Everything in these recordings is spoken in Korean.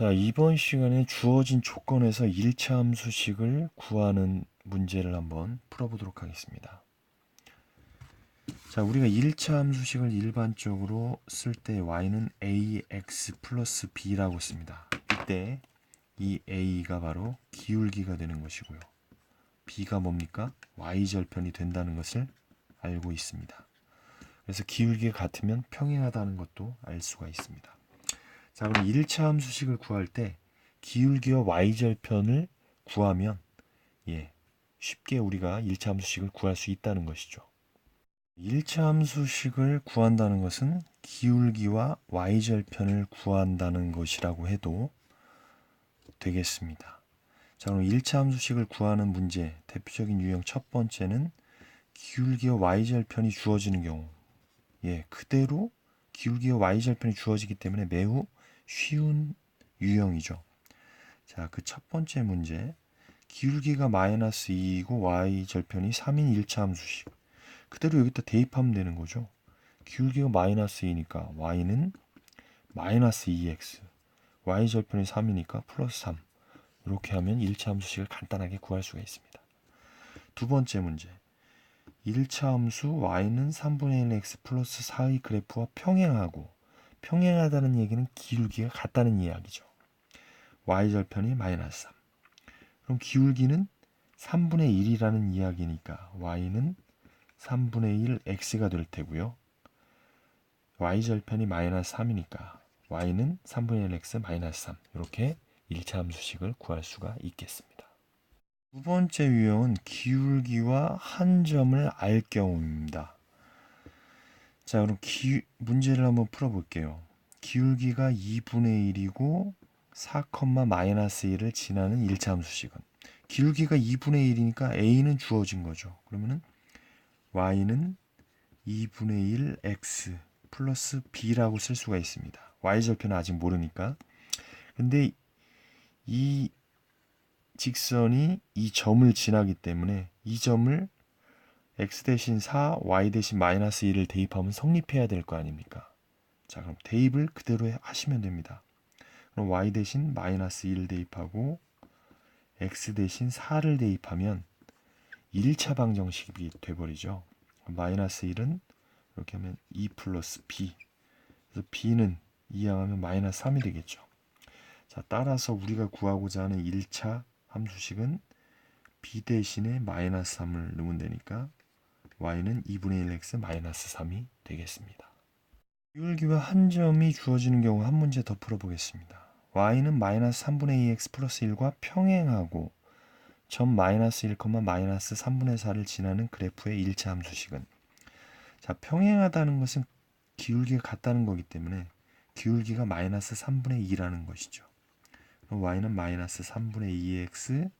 자, 이번 시간에 주어진 조건에서 1차 함수식을 구하는 문제를 한번 풀어보도록 하겠습니다. 자, 우리가 1차 함수식을 일반적으로 쓸 때 y는 ax 플러스 b라고 씁니다. 이때 이 a가 바로 기울기가 되는 것이고요. b가 뭡니까? y절편이 된다는 것을 알고 있습니다. 그래서 기울기가 같으면 평행하다는 것도 알 수가 있습니다. 자, 그럼 1차 함수식을 구할 때 기울기와 y절편을 구하면 예, 쉽게 우리가 1차 함수식을 구할 수 있다는 것이죠. 1차 함수식을 구한다는 것은 기울기와 y절편을 구한다는 것이라고 해도 되겠습니다. 자, 그럼 1차 함수식을 구하는 문제, 대표적인 유형 첫 번째는 기울기와 y절편이 주어지는 경우, 예, 그대로 기울기와 y절편이 주어지기 때문에 매우 쉬운 유형이죠. 자, 그 첫 번째 문제. 기울기가 마이너스 2이고 y절편이 3인 1차 함수식. 그대로 여기다 대입하면 되는 거죠. 기울기가 마이너스 2니까 y는 마이너스 2x. y절편이 3이니까 플러스 3. 이렇게 하면 1차 함수식을 간단하게 구할 수가 있습니다. 두 번째 문제. 1차 함수 y는 3분의 1x 플러스 4의 그래프와 평행하고 평행하다는 얘기는 기울기가 같다는 이야기죠. y절편이 마이너스 3. 그럼 기울기는 3분의 1이라는 이야기니까 y는 3분의 1 x가 될 테고요. y절편이 마이너스 3이니까 y는 3분의 1 x 마이너스 3 이렇게 1차 함수식을 구할 수가 있겠습니다. 두 번째 유형은 기울기와 한 점을 알 경우입니다. 자, 그럼 기, 문제를 한번 풀어볼게요. 기울기가 2분의 1이고 4, 마이너스 1을 지나는 1차 함수 식은 기울기가 2분의 1이니까 a는 주어진 거죠. 그러면은 y는 2분의 1 x 플러스 b라고 쓸 수가 있습니다. y절편은 아직 모르니까. 근데 이 직선이 이 점을 지나기 때문에 이 점을 x 대신 4, y 대신 마이너스 1을 대입하면 성립해야 될 거 아닙니까? 자, 그럼 대입을 그대로 하시면 됩니다. 그럼 y 대신 마이너스 1 대입하고 x 대신 4를 대입하면 1차 방정식이 돼버리죠. 마이너스 1은 이렇게 하면 2 플러스 b. 그래서 b는 이항하면 마이너스 3이 되겠죠. 자, 따라서 우리가 구하고자 하는 1차 함수식은 b 대신에 마이너스 3을 넣으면 되니까 y는 2분의 1x 마이너스 3이 되겠습니다. 기울기와 한 점이 주어지는 경우 한 문제 더 풀어보겠습니다. y는 마이너스 3분의 2x 플러스 1과 평행하고 점 마이너스 1, 마이너스 3분의 4를 지나는 그래프의 1차 함수식은 자 평행하다는 것은 기울기가 같다는 거기 때문에 기울기가 마이너스 3분의 2라는 것이죠. 그럼 y는 마이너스 3분의 2x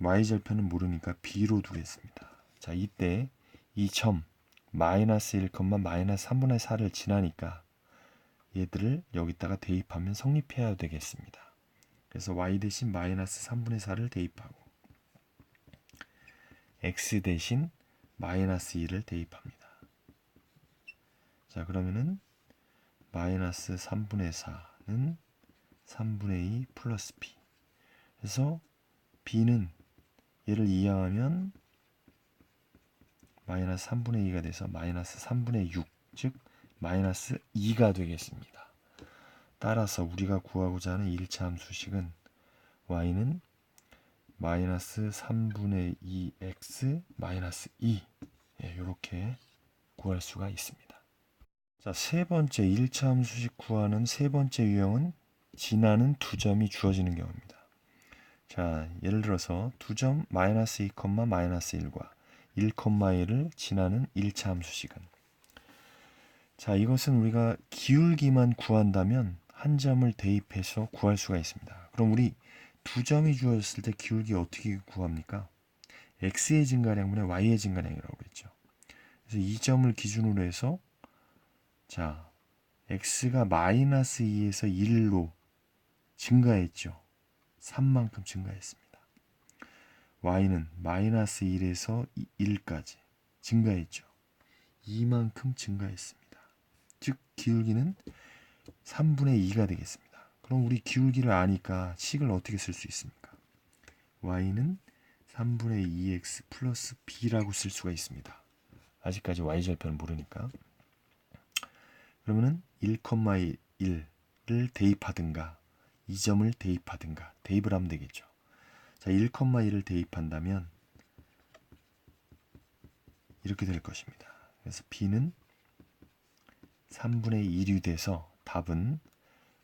y절편은 모르니까 b로 두겠습니다. 자, 이때 이 점 마이너스 1, 마이너스 3분의 4를 지나니까 얘들을 여기다가 대입하면 성립해야 되겠습니다. 그래서 y 대신 마이너스 3분의 4를 대입하고 x 대신 마이너스 2를 대입합니다. 자, 그러면은 마이너스 3분의 4는 3분의 2 플러스 b. 그래서 b는 얘를 이항하면 마이너스 3분의 2가 돼서 마이너스 3분의 6, 즉 마이너스 2가 되겠습니다. 따라서 우리가 구하고자 하는 1차 함수식은 y는 마이너스 3분의 2x 마이너스 2 예, 이렇게 구할 수가 있습니다. 자, 세 번째 1차 함수식 구하는 세 번째 유형은 지나는 두 점이 주어지는 경우입니다. 자, 예를 들어서 두 점 마이너스 2, 마이너스 1과 1,1을 지나는 1차 함수식은 자 이것은 우리가 기울기만 구한다면 한 점을 대입해서 구할 수가 있습니다. 그럼 우리 두 점이 주어졌을 때 기울기 어떻게 구합니까? x의 증가량분의 y의 증가량이라고 그랬죠. 그래서 이 점을 기준으로 해서 자 x가 마이너스 2에서 1로 증가했죠. 3만큼 증가했습니다. Y는 마이너스 1에서 1까지 증가했죠. 이만큼 증가했습니다. 즉 기울기는 3분의 2가 되겠습니다. 그럼 우리 기울기를 아니까 식을 어떻게 쓸 수 있습니까? y는 3분의 2x 플러스 b라고 쓸 수가 있습니다. 아직까지 y절편을 모르니까. 그러면은 1,1을 대입하든가 이 점을 대입하든가 대입을 하면 되겠죠. 자, 1,1을 대입한다면 이렇게 될 것입니다. 그래서 b는 3분의 1이 돼서 답은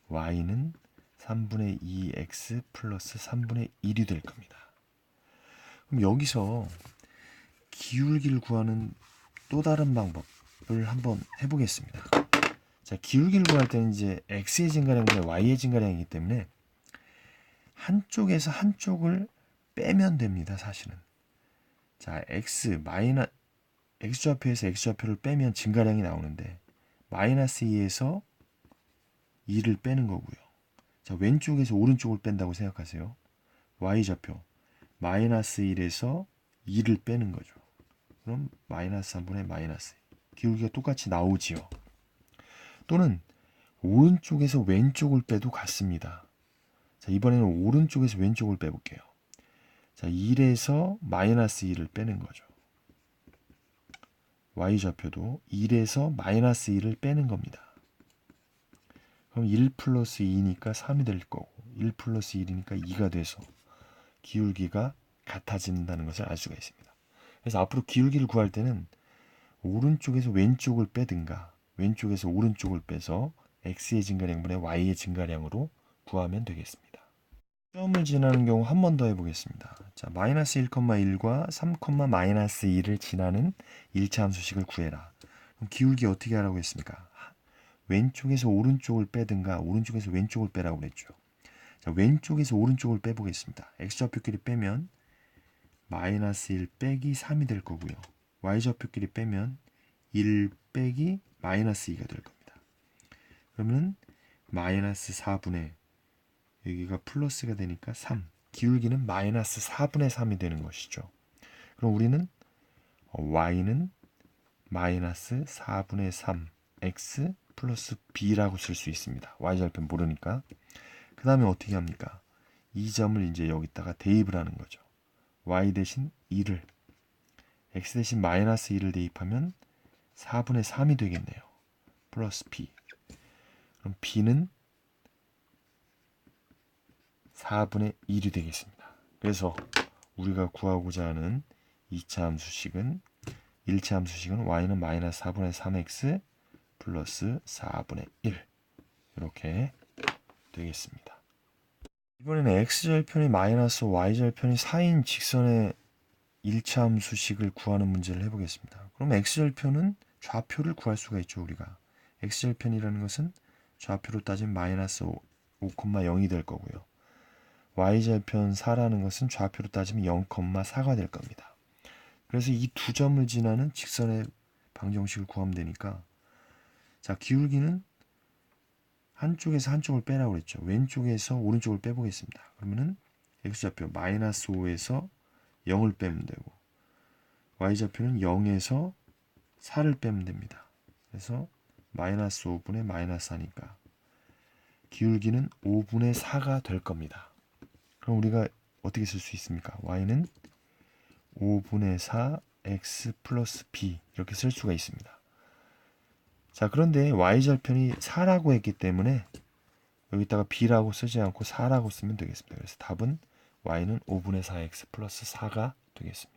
y는 3분의 2x 플러스 3분의 1이 될 겁니다. 그럼 여기서 기울기를 구하는 또 다른 방법을 한번 해보겠습니다. 자, 기울기를 구할 때는 이제 x의 증가량분의 y의 증가량이기 때문에 한쪽에서 한쪽을 빼면 됩니다. 사실은. 자, x 마이너 x좌표에서 x좌표를 빼면 증가량이 나오는데 마이너스 2에서 2를 빼는 거고요. 자, 왼쪽에서 오른쪽을 뺀다고 생각하세요. y좌표 마이너스 1에서 2를 빼는 거죠. 그럼 마이너스 3분의 마이너스 2. 기울기가 똑같이 나오지요. 또는 오른쪽에서 왼쪽을 빼도 같습니다. 자, 이번에는 오른쪽에서 왼쪽을 빼볼게요. 자, 1에서 마이너스 2를 빼는 거죠. y좌표도 1에서 마이너스 2를 빼는 겁니다. 그럼 1 플러스 2니까 3이 될 거고 1 플러스 1이니까 2가 돼서 기울기가 같아진다는 것을 알 수가 있습니다. 그래서 앞으로 기울기를 구할 때는 오른쪽에서 왼쪽을 빼든가 왼쪽에서 오른쪽을 빼서 x의 증가량분의 y의 증가량으로 구하면 되겠습니다. 점을 지나는 경우 한 번 더 해보겠습니다. 자, 마이너스 1,1과 3, 마이너스 2를 지나는 1차 함수식을 구해라. 그럼 기울기 어떻게 하라고 했습니까? 왼쪽에서 오른쪽을 빼든가 오른쪽에서 왼쪽을 빼라고 그랬죠. 자, 왼쪽에서 오른쪽을 빼보겠습니다. x좌표끼리 빼면 마이너스 1 빼기 3이 될 거고요. y좌표끼리 빼면 1 빼기 마이너스 2가 될 겁니다. 그러면 마이너스 4분의 여기가 플러스가 되니까 3 기울기는 마이너스 4분의 3이 되는 것이죠. 그럼 우리는 y는 마이너스 4분의 3 x 플러스 b라고 쓸 수 있습니다. y절편 모르니까. 그 다음에 어떻게 합니까? 이 점을 이제 여기다가 대입을 하는 거죠. y 대신 2를 x 대신 마이너스 2를 대입하면 4분의 3이 되겠네요. 플러스 b. 그럼 b는 4분의 1이 되겠습니다. 그래서 우리가 구하고자 하는 2차 함수식은 1차 함수식은 y는 마이너스 4분의 3x 플러스 4분의 1 이렇게 되겠습니다. 이번에는 x절편이 마이너스 y절편이 4인 직선의 1차 함수식을 구하는 문제를 해보겠습니다. 그럼 x절편은 좌표를 구할 수가 있죠 우리가 x절편이라는 것은 좌표로 따지면 마이너스 5,0이 될 거고요. Y절편 4라는 것은 좌표로 따지면 0,4가 될 겁니다. 그래서 이 두 점을 지나는 직선의 방정식을 구하면 되니까 자 기울기는 한쪽에서 한쪽을 빼라고 그랬죠. 왼쪽에서 오른쪽을 빼보겠습니다. 그러면은 x좌표 마이너스 5에서 0을 빼면 되고 y좌표는 0에서 4를 빼면 됩니다. 그래서 마이너스 5분의 마이너스 4니까 기울기는 5분의 4가 될 겁니다. 그럼 우리가 어떻게 쓸 수 있습니까? y는 5분의 4 x 플러스 b 이렇게 쓸 수가 있습니다. 자 그런데 y절편이 4라고 했기 때문에 여기다가 b라고 쓰지 않고 4라고 쓰면 되겠습니다. 그래서 답은 y는 5분의 4x 플러스 4가 되겠습니다.